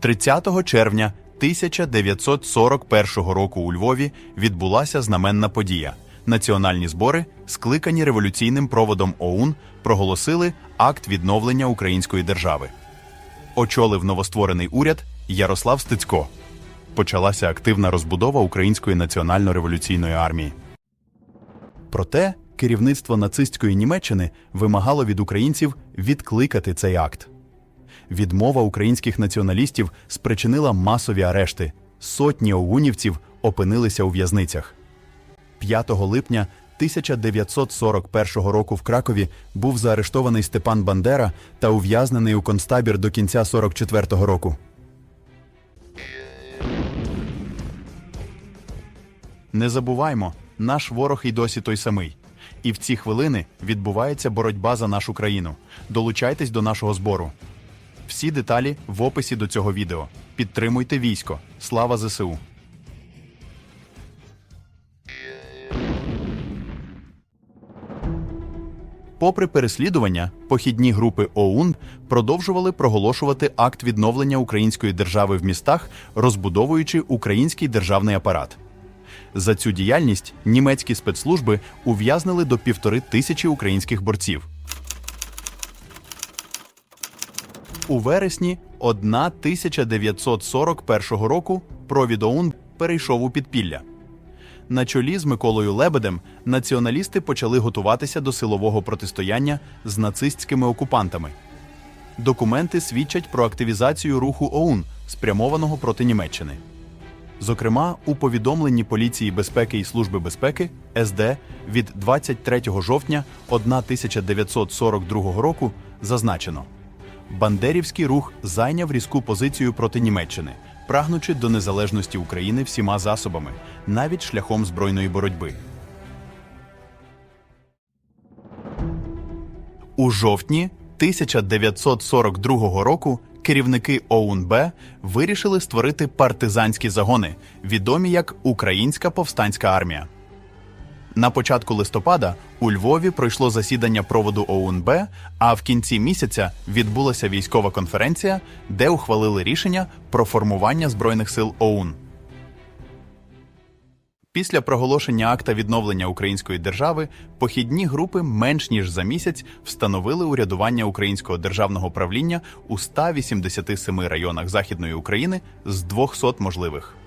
30 червня 1941 року у Львові відбулася знаменна подія. Національні збори, скликані революційним проводом ОУН, проголосили акт відновлення української держави. Очолив новостворений уряд Ярослав Стецько. Почалася активна розбудова Української національно-революційної армії. Проте керівництво нацистської Німеччини вимагало від українців відкликати цей акт. Відмова українських націоналістів спричинила масові арешти. Сотні оунівців опинилися у в'язницях. 5 липня 1941 року в Кракові був заарештований Степан Бандера та ув'язнений у концтабір до кінця 44-го року. Не забуваймо, наш ворог і досі той самий. І в ці хвилини відбувається боротьба за нашу країну. Долучайтесь до нашого збору. Всі деталі в описі до цього відео. Підтримуйте військо. Слава ЗСУ! Попри переслідування, похідні групи ОУН продовжували проголошувати акт відновлення української держави в містах, розбудовуючи український державний апарат. За цю діяльність німецькі спецслужби ув'язнили до півтори тисячі українських борців. У вересні 1941 року провід ОУН перейшов у підпілля. На чолі з Миколою Лебедем націоналісти почали готуватися до силового протистояння з нацистськими окупантами. Документи свідчать про активізацію руху ОУН, спрямованого проти Німеччини. Зокрема, у повідомленні поліції безпеки і служби безпеки СД від 23 жовтня 1942 року зазначено: Бандерівський рух зайняв різку позицію проти Німеччини, прагнучи до незалежності України всіма засобами, навіть шляхом збройної боротьби. У жовтні 1942 року керівники ОУНБ вирішили створити партизанські загони, відомі як Українська повстанська армія. На початку листопада у Львові пройшло засідання проводу ОУНБ, а в кінці місяця відбулася військова конференція, де ухвалили рішення про формування Збройних сил ОУН. Після проголошення акта відновлення української держави похідні групи менш ніж за місяць встановили урядування українського державного правління у 187 районах Західної України з 200 можливих.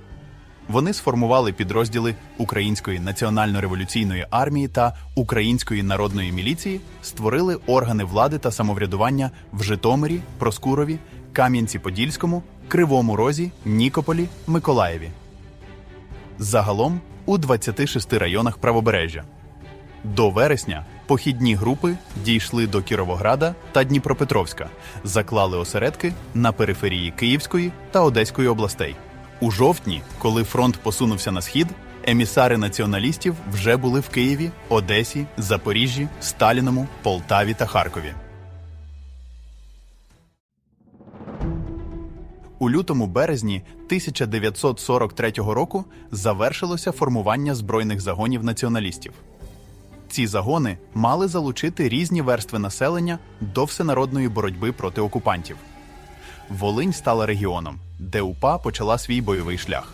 Вони сформували підрозділи Української національно-революційної армії та Української народної міліції, створили органи влади та самоврядування в Житомирі, Проскурові, Кам'янці-Подільському, Кривому Розі, Нікополі, Миколаєві. Загалом у 26 районах правобережжя. До вересня похідні групи дійшли до Кіровограда та Дніпропетровська, заклали осередки на периферії Київської та Одеської областей. У жовтні, коли фронт посунувся на схід, емісари націоналістів вже були в Києві, Одесі, Запоріжжі, Сталіному, Полтаві та Харкові. У лютому березні 1943 року завершилося формування збройних загонів націоналістів. Ці загони мали залучити різні верстви населення до всенародної боротьби проти окупантів. Волинь стала регіоном, де УПА почала свій бойовий шлях.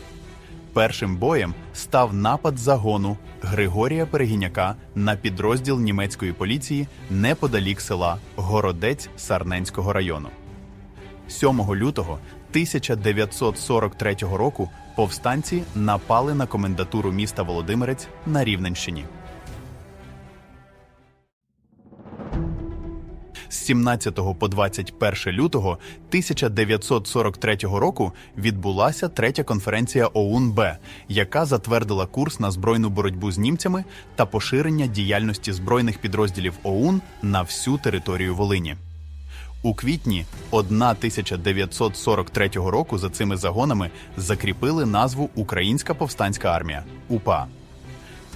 Першим боєм став напад загону Григорія Перегіняка на підрозділ німецької поліції неподалік села Городець Сарненського району. 7 лютого 1943 року повстанці напали на комендатуру міста Володимирець на Рівненщині. 17 по 21 лютого 1943 року відбулася третя конференція ОУН-Б, яка затвердила курс на збройну боротьбу з німцями та поширення діяльності збройних підрозділів ОУН на всю територію Волині. У квітні 1943 року за цими загонами закріпили назву Українська повстанська армія УПА.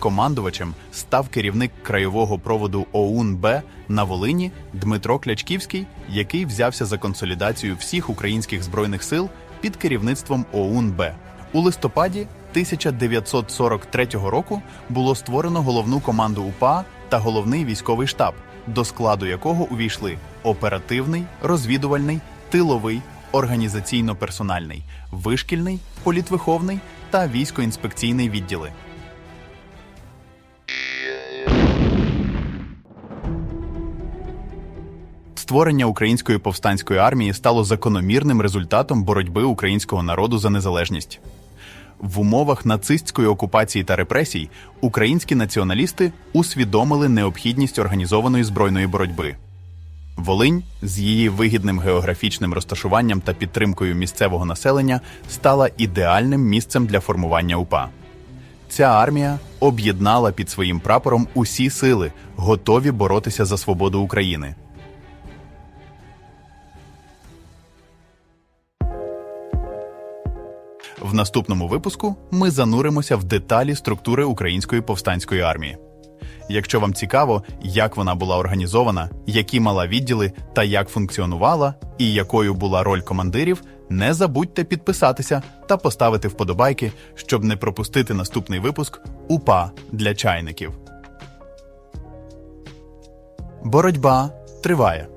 Командувачем став керівник краєвого проводу ОУН-Б на Волині Дмитро Клячківський, який взявся за консолідацію всіх українських збройних сил під керівництвом ОУН-Б. У листопаді 1943 року було створено головну команду УПА та головний військовий штаб, до складу якого увійшли оперативний, розвідувальний, тиловий, організаційно-персональний, вишкільний, політвиховний та військоінспекційний відділи. Створення української повстанської армії стало закономірним результатом боротьби українського народу за незалежність. В умовах нацистської окупації та репресій українські націоналісти усвідомили необхідність організованої збройної боротьби. Волинь з її вигідним географічним розташуванням та підтримкою місцевого населення стала ідеальним місцем для формування УПА. Ця армія об'єднала під своїм прапором усі сили, готові боротися за свободу України. В наступному випуску ми зануримося в деталі структури української повстанської армії. Якщо вам цікаво, як вона була організована, які мала відділи та як функціонувала, і якою була роль командирів, не забудьте підписатися та поставити вподобайки, щоб не пропустити наступний випуск УПА для чайників. Боротьба триває.